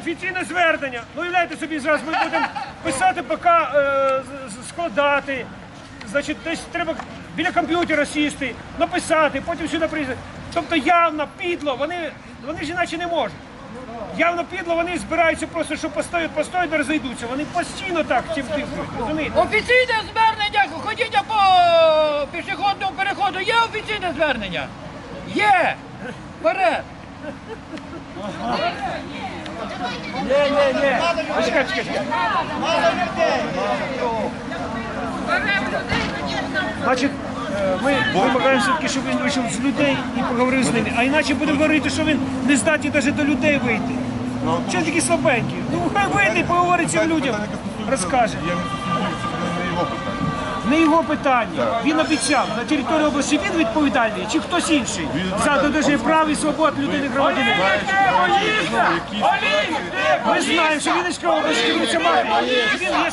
Офіційне звернення. Ну, уявляйте собі, зараз ми будемо писати, поки е, складати. Значить, десь треба біля комп'ютера сісти, написати, потім сюди приїздити. Тобто явно підло, вони, вони ж іначе не можуть. Явно підло, вони збираються просто, щоб постоять, постоять, розійдуться. Вони постійно так цим розумієте? Офіційне звернення, ходіть по пішохідному переходу. Є офіційне звернення? Є! Вперед! Ні, ні, ні. Чекай, чекай, чекай. Значить, е, ми вимагаємо все-таки, щоб він вийшов з людей і поговорив з ними. А іначе будемо говорити, що він не здатний навіть до людей вийти. Що він такий слабенький? Ну хай вийде і поговорить цим людям, розкаже. Не його питання. Він обіцяв на території області він відповідальний чи хтось інший за додержання прав і свобод людини громадянина. Ми знаємо, що Вінницька область керується мафією. Він є